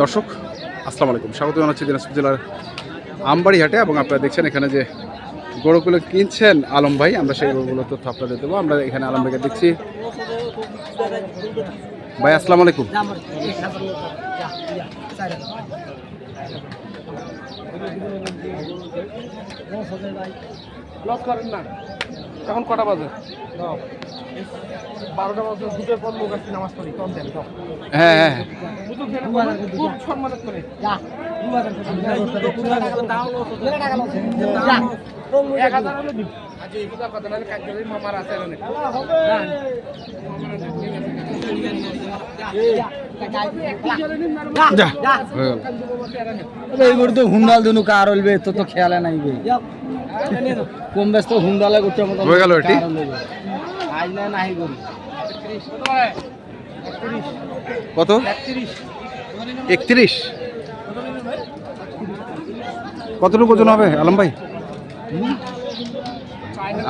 দর্শক, আসসালামু আলাইকুম। স্বাগত জানাচ্ছি দিনাজপুর জেলার আমবাড়ি হাটে এবং আপনারা দেখছেন এখানে যে গরুগুলো কিনছেন আলম ভাই, আমরা সেই গরুগুলো তথ্য আপনাদের দেবো। আমরা এখানে আলম ভাইকে দেখছি। ভাই, আসসালামু আলাইকুম। করেন না। এখন কটা বাজে? বারোটা বাজে দুটোর পর লোক আসছে নামাজ পড়ি কম দেন হ্যাঁ হ্যাঁ খুব সম্মানত করে। এক হাজার হলে দিন এই কথা কথা নাহলে কাজ মামার আছে এখানে। যা হয়ে। এই হুন্ডাল দুনু কার হইবে তো তো খেয়ালে নাই বে। কম ব্যস্ত হুন্ডালে করতে হয়ে গেল এটি? আজ না নাই গরু কত? একত্রিশ কতটুকু ওজন হবে আলম ভাই?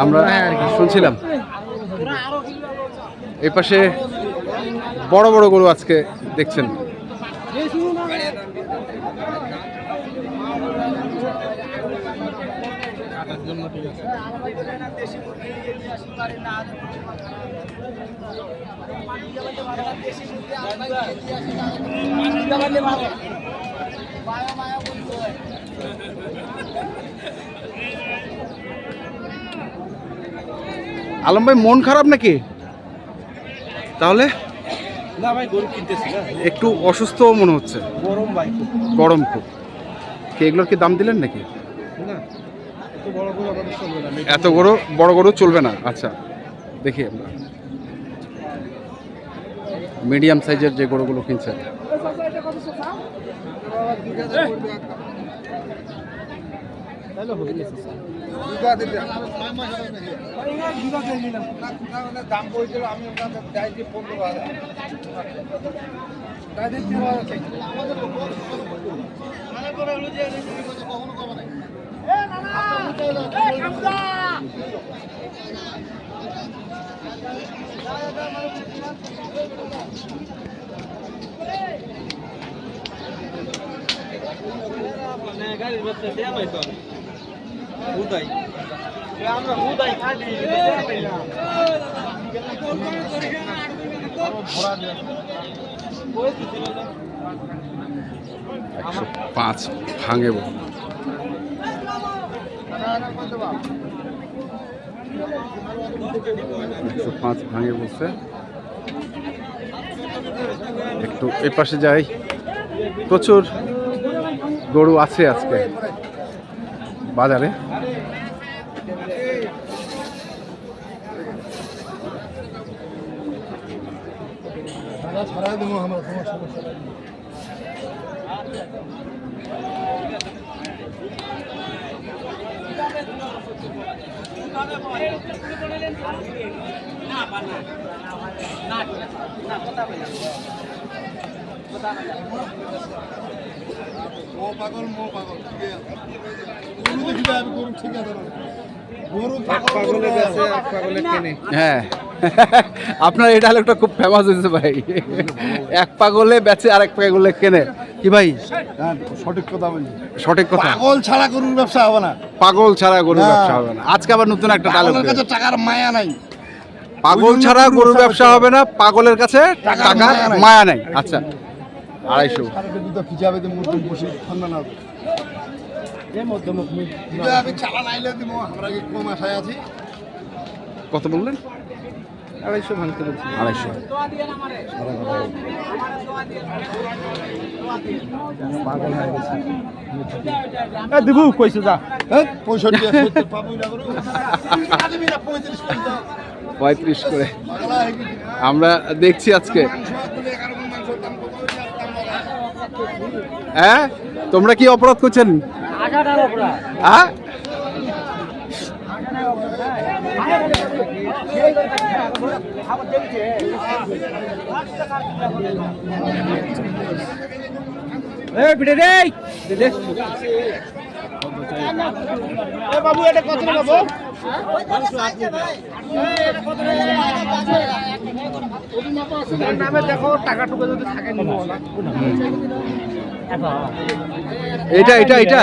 আমরা শুনছিলাম। এই পাশে বড় বড় গরু আজকে দেখছেন। আলম ভাই মন খারাপ নাকি? তাহলে? না ভাই গরু কিনতেছি একটু অসুস্থ মনে হচ্ছে। গরম ভাই গরম খুব। কি এগুলোর কি দাম দিলেন নাকি? না। এত গরু আমাদের বড় গরু চলবে না। আচ্ছা দেখি আমরা। মিডিয়াম সাইজের যে গরুগুলো কিনছেন দাম বলছিল আমি ওনাদের চাই যে পনেরো হাজার একশো পাঁচ ভাঙে একশো পাঁচ ভাঙে বলছে। একটু এ পাশে যাই। প্রচুর গরু আছে আজকে বাজারে। দেবো সমস্যা মো পাগল মো পাগল গরু দেখিলে আমি গরু ঠিক আছে গরু পাগলে গেছে পাগলে। কেনে। হ্যাঁ। আপনার এই ডায়লগটা খুব ফেমাস হয়েছে ভাই। এক পাগলে বেচে আর এক পাগলে কেনে। কি ভাই? সঠিক কথা বলি সঠিক কথা। পাগল ছাড়া গরুর ব্যবসা হবে না। পাগল ছাড়া গরুর ব্যবসা হবে না। আজকে আবার নতুন একটা পাগলের কাছে টাকার মায়া নাই। পাগল ছাড়া গরুর ব্যবসা হবে না পাগলের কাছে টাকার টাকার মায়া নাই। আচ্ছা আড়াইশো। সারাটা দুটো খিচাবে তো মুরগি বসে ঠান্ডা না আমি চালান আইলে দিব আমরা কি কম আশায় আছি? কত বললেন? আড়াইশো ভাঙতে বলছি। আড়াইশো। পাগল হয়ে গেছে। দিবু কইছো যা। পঁয়ষট্টি দিবি না পঁয়ত্রিশ করে। হয়ে আমরা দেখছি আজকে। মাংস তোমরা কি অপরাধ করছেন? দাম কত হয়েছে আর দাম বলা। হ্যাঁ তোমরা কি অপরাধ করছেন হ্যাঁ এ বাবু এটা কত বাবু এটা এটা এটা।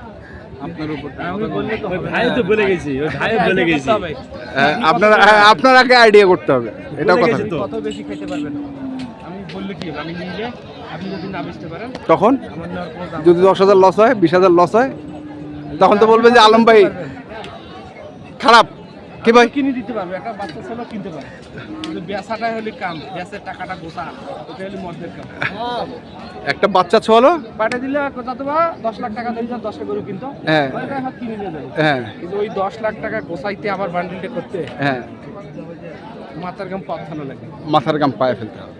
আপনার উপর ভাই তো বলে গেছি ওই ভাই বলে গেছি। হ্যাঁ, আপনার হ্যাঁ, আপনার আগে আইডিয়া করতে হবে। এটাও কথা কত বেশি খেতে পারবেন? আমি বললে কি আমি নিলে আপনি যদি না বেচতে পারেন তখন? যদি দশ হাজার লস হয় বিশ হাজার লস হয় তখন তো বলবেন যে আলম ভাই খারাপ। কি ভাই? কিনে দিতে পারবে একটা বাচ্চা ছেলেও কিনতে পারে কিন্তু বেচাটাই হলে কাম বেচার টাকাটা গোসা ওটা হলে মদের কাম। একটা বাচ্চা ছোয়ালো? পাঠিয়ে দিলে কোথা বা দশ লাখ টাকা দিলে দশটা গরু কিনতো। হ্যাঁ। কিনে নিয়ে যাবে। হ্যাঁ। কিন্তু ওই দশ লাখ টাকা গোসাইতে আবার বান্ডিলটা করতে হ্যাঁ। মাথার গাম পাথানো লাগে। মাথার গাম পায়ে ফেলতে হবে।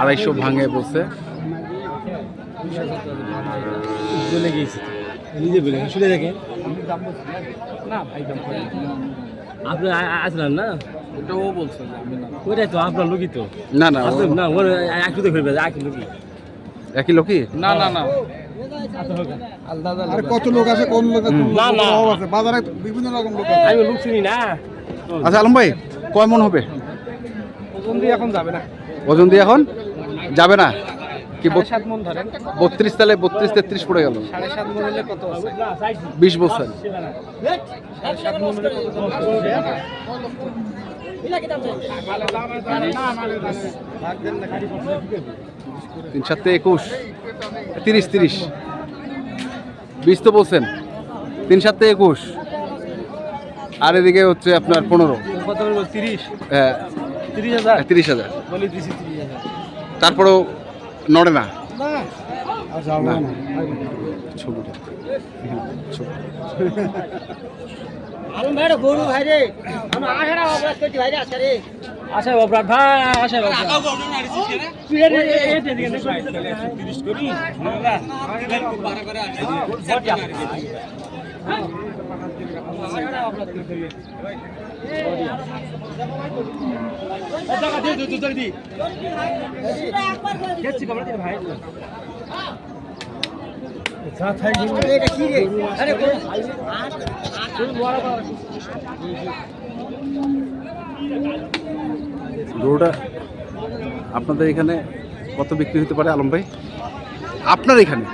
আড়াইশো ভাঙে বসে বলে গেছি নিজে বলে শুনে দেখেন। না ভাই দাম আপনি আসলেন না? ওটাও ওইটাই তো আপনার লোকই তো। না না ও- না ওর একটু দেখে ফেলবে একই লোকই। একই লোকই? না না না। আলাদা আরে কত লোক আছে কোন লোক না, না। আছে। বাজারে বিভিন্ন রকম লোক আছে। আমি লোক চিনি না। আচ্ছা আলম ভাই কয় মন হবে? ওজন দিয়ে এখন যাবে না। ওজন দিয়ে এখন? যাবে না? কি সাত মন ধরেন। বত্রিশ তালে বত্রিশ তেত্রিশ পড়ে গেল। সাড়ে সাত মন হলে কত আছে? বিশ বছর। মন? তিন সাতে একুশ। তিরিশ তিরিশ। বিশ তো বলছেন। তিন সাতে একুশ। আর এদিকে হচ্ছে আপনার পনেরো। কত তিরিশ? হ্যাঁ, তিরিশ হাজার? দিছি তিরিশ হাজার। তারপরেও নড়ে না আচ্ছা ছবিটা আশা অপরাধ ভাই আশা গরুটা আপনাদের এখানে কত বিক্রি হতে পারে আলম ভাই? আপনার এখানে?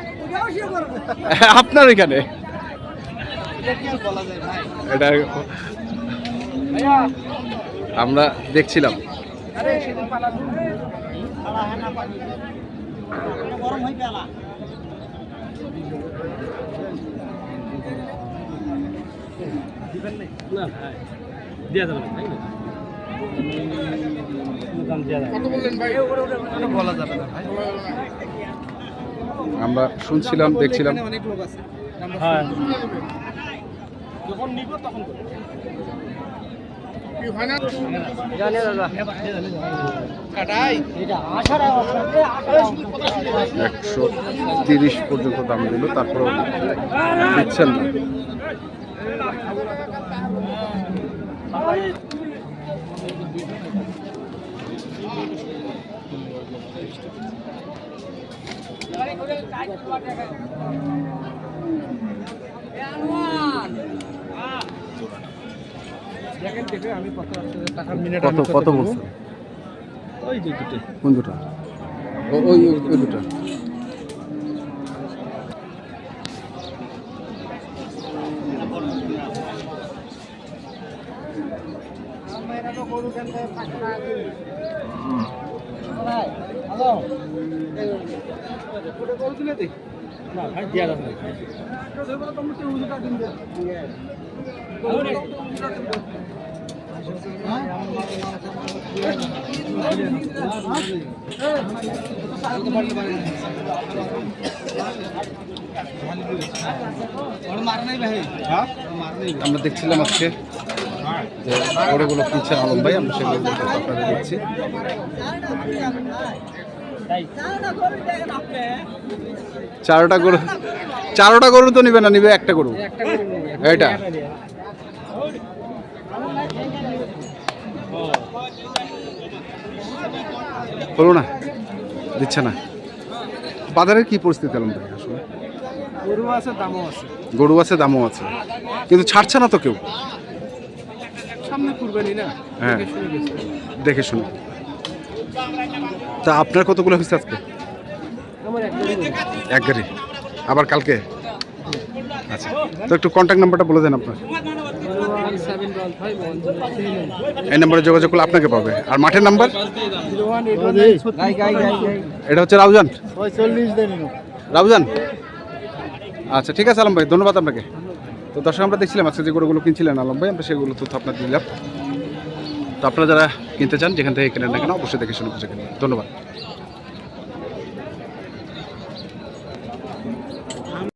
আপনার এখানে? এটা আমরা দেখছিলাম। আমরা শুনছিলাম দেখছিলাম। অনেক লোক আছে। হ্যাঁ। যখন নিব তখন করব। জানি দাদা। কাটাই। একশো তিরিশ পর্যন্ত দাম দিল তারপরেও দিচ্ছেন না। দেখেন দেখে আমি কত কত বলছেন ওই যে দুটো। কোন দুটো? ওই ওই- ওই দুটো। না ভাই দেওয়া যাবে না আমরা দেখছিলাম আজকে যে গরুগুলো কিনছেন আলম ভাই, আমরা সেগুলো আপনাদের দিচ্ছি চারোটা গরু চারোটা গরু তো নিবে না, নিবে একটা গরু। এটা হলো না দিচ্ছে না। বাজারের কি পরিস্থিতি আলম ভাই? আসলে গরু আছে দামও আছে। গরু আছে দামও আছে। কিন্তু ছাড়ছে না তো কেউ? সামনে কুরবানি না হ্যাঁ। দেখে শুনে তা আপনার কতগুলো হয়েছে আজকে? এক গাড়ি আবার কালকে? আচ্ছা। তো একটু কন্ট্যাক্ট নাম্বারটা বলে দেন আপনার। এই নম্বরে যোগাযোগ করলে আপনাকে পাবে। আর মাঠের নাম্বার? এটা হচ্ছে রাউজান? রাউজান? আচ্ছা ঠিক আছে আলম ভাই ধন্যবাদ আপনাকে। তো দর্শক আমরা দেখছিলাম আজকে যে গরুগুলো কিনছিলেন আলম ভাই আমরা সেগুলো তথ্য আপনার দিলাম। তো আপনারা যারা কিনতে চান যেখান থেকে কিনেন না কেন অবশ্যই দেখে শুনে বুঝে কিনবেন। ধন্যবাদ।